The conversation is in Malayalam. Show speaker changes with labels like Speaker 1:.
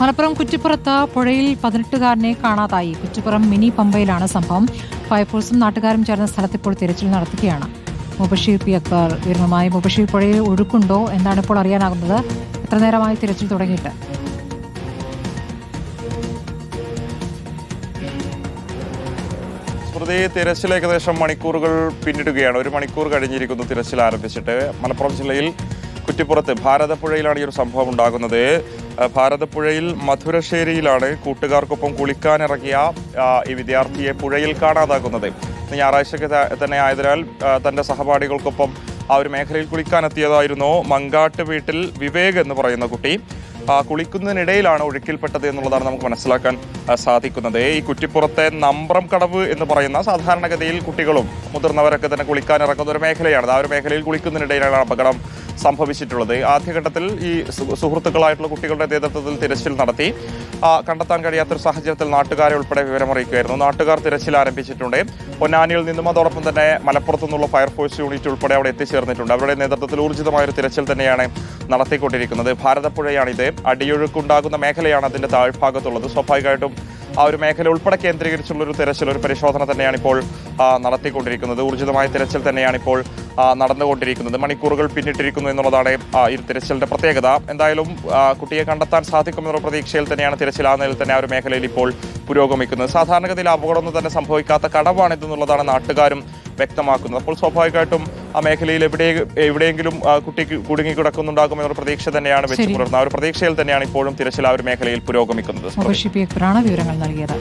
Speaker 1: മലപ്പുറം കുറ്റിപ്പുറത്ത് പുഴയിൽ പതിനെട്ടുകാരനെ കാണാതായി. കുറ്റിപ്പുറം മിനി പമ്പയിലാണ് സംഭവം. ഫയർഫോഴ്സും നാട്ടുകാരും ചേർന്ന സ്ഥലത്ത് ഇപ്പോൾ തിരച്ചിൽ നടത്തുകയാണ്. മുബഷീർ പി. അക്ബർ വിവരങ്ങളുമായി മുബഷീർ പുഴയിൽ ഒഴുക്കുണ്ടോ എന്നാണ് ഇപ്പോൾ അറിയാനാകുന്നത്. എത്ര നേരമായി തിരച്ചിൽ തുടങ്ങിയിട്ട്?
Speaker 2: സ്മൃതി തിരച്ചിൽ ഏകദേശം മണിക്കൂറുകൾ പിന്നിടുകയാണ്. ഒരു മണിക്കൂർ കഴിഞ്ഞിരിക്കുന്നു തിരച്ചിൽ ആരംഭിച്ചിട്ട്. മലപ്പുറം ജില്ലയിൽ കുറ്റിപ്പുറത്ത് ഭാരതപ്പുഴയിലാണ് ഈ ഒരു സംഭവം ഉണ്ടാകുന്നത്. ഭാരതപ്പുഴയിൽ മധുരശ്ശേരിയിലാണ് കൂട്ടുകാർക്കൊപ്പം കുളിക്കാനിറങ്ങിയ ഈ വിദ്യാർത്ഥിയെ പുഴയിൽ കാണാതാകുന്നത് ഇന്ന് ഞായറാഴ്ചയ്ക്ക് തന്നെ ആയതിനാൽ തന്റെ സഹപാഠികൾക്കൊപ്പം ആ ഒരു മേഖലയിൽ കുളിക്കാനെത്തിയതായിരുന്നു മങ്കാട്ട് വീട്ടിൽ വിവേക് എന്ന് പറയുന്ന കുട്ടി. കുളിക്കുന്നതിനിടയിലാണ് ഒഴുക്കിൽപ്പെട്ടത് എന്നുള്ളതാണ് നമുക്ക് മനസ്സിലാക്കാൻ സാധിക്കുന്നത്. ഈ കുറ്റിപ്പുറത്തെ നമ്പ്രം കടവ് എന്ന് പറയുന്ന സാധാരണഗതിയിൽ കുട്ടികളും മുതിർന്നവരൊക്കെ തന്നെ കുളിക്കാൻ ഒരു മേഖലയാണ്. ആ ഒരു മേഖലയിൽ കുളിക്കുന്നതിനിടയിലാണ് അപകടം സംഭവിച്ചിട്ടുള്ളത്. ആദ്യഘട്ടത്തിൽ ഈ സുഹൃത്തുക്കളായിട്ടുള്ള കുട്ടികളുടെ നേതൃത്വത്തിൽ തിരച്ചിൽ നടത്തി. കണ്ടെത്താൻ കഴിയാത്തൊരു സാഹചര്യത്തിൽ നാട്ടുകാരെ ഉൾപ്പെടെ വിവരമറിയിക്കുകയായിരുന്നു. നാട്ടുകാർ തിരച്ചിൽ ആരംഭിച്ചിട്ടുണ്ട്. പൊന്നാനിയിൽ നിന്നും അതോടൊപ്പം തന്നെ മലപ്പുറത്തു നിന്നുള്ള ഫയർഫോഴ്സ് യൂണിറ്റ് ഉൾപ്പെടെ അവിടെ എത്തിച്ചേർന്നിട്ടുണ്ട്. അവരുടെ നേതൃത്വത്തിൽ ഊർജിതമായ ഒരു തിരച്ചിൽ തന്നെയാണ് നടത്തിക്കൊണ്ടിരിക്കുന്നത്. ഭാരതപ്പുഴയാണിത്. അടിയൊഴുക്കുണ്ടാകുന്ന മേഖലയാണ് അതിന്റെ താഴ്ഭാഗത്തുള്ളത്. സ്വാഭാവികമായിട്ടും ആ ഒരു മേഖല ഉൾപ്പെടെ കേന്ദ്രീകരിച്ചുള്ള ഒരു തിരച്ചിൽ ഒരു പരിശോധന തന്നെയാണ് ഇപ്പോൾ നടത്തിക്കൊണ്ടിരിക്കുന്നത്. ഊർജിതമായ തിരച്ചിൽ തന്നെയാണ് ഇപ്പോൾ നടന്നുകൊണ്ടിരിക്കുന്നത്. മണിക്കൂറുകൾ പിന്നിട്ടിരിക്കുന്നു എന്നുള്ളതാണ് ഈ തിരച്ചിലിന്റെ പ്രത്യേകത. എന്തായാലും കുട്ടിയെ കണ്ടെത്താൻ സാധിക്കുമെന്നുള്ള പ്രതീക്ഷയിൽ തന്നെയാണ് തിരച്ചിൽ. ആ നിലയിൽ തന്നെ ആ ഒരു മേഖലയിൽ ഇപ്പോൾ പുരോഗമിക്കുന്നത്. സാധാരണഗതിയിൽ അപകടമൊന്നും തന്നെ സംഭവിക്കാത്ത കടവാണിതെന്നുള്ളതാണ് നാട്ടുകാരും വ്യക്തമാക്കുന്നത്. അപ്പോൾ സ്വാഭാവികമായിട്ടും ആ മേഖലയിൽ എവിടെ എവിടെയെങ്കിലും കുട്ടി കുടുങ്ങി കുടുങ്ങി എന്നൊരു പ്രതീക്ഷ തന്നെയാണ് വെച്ച്. പുലർത്തുന്നത്. ആ ഒരു പ്രതീക്ഷയിൽ തന്നെയാണ് ഇപ്പോഴും തിരച്ചിൽ ആ ഒരു മേഖലയിൽ പുരോഗമിക്കുന്നത്.
Speaker 1: വിവരങ്ങൾ നൽകിയത്.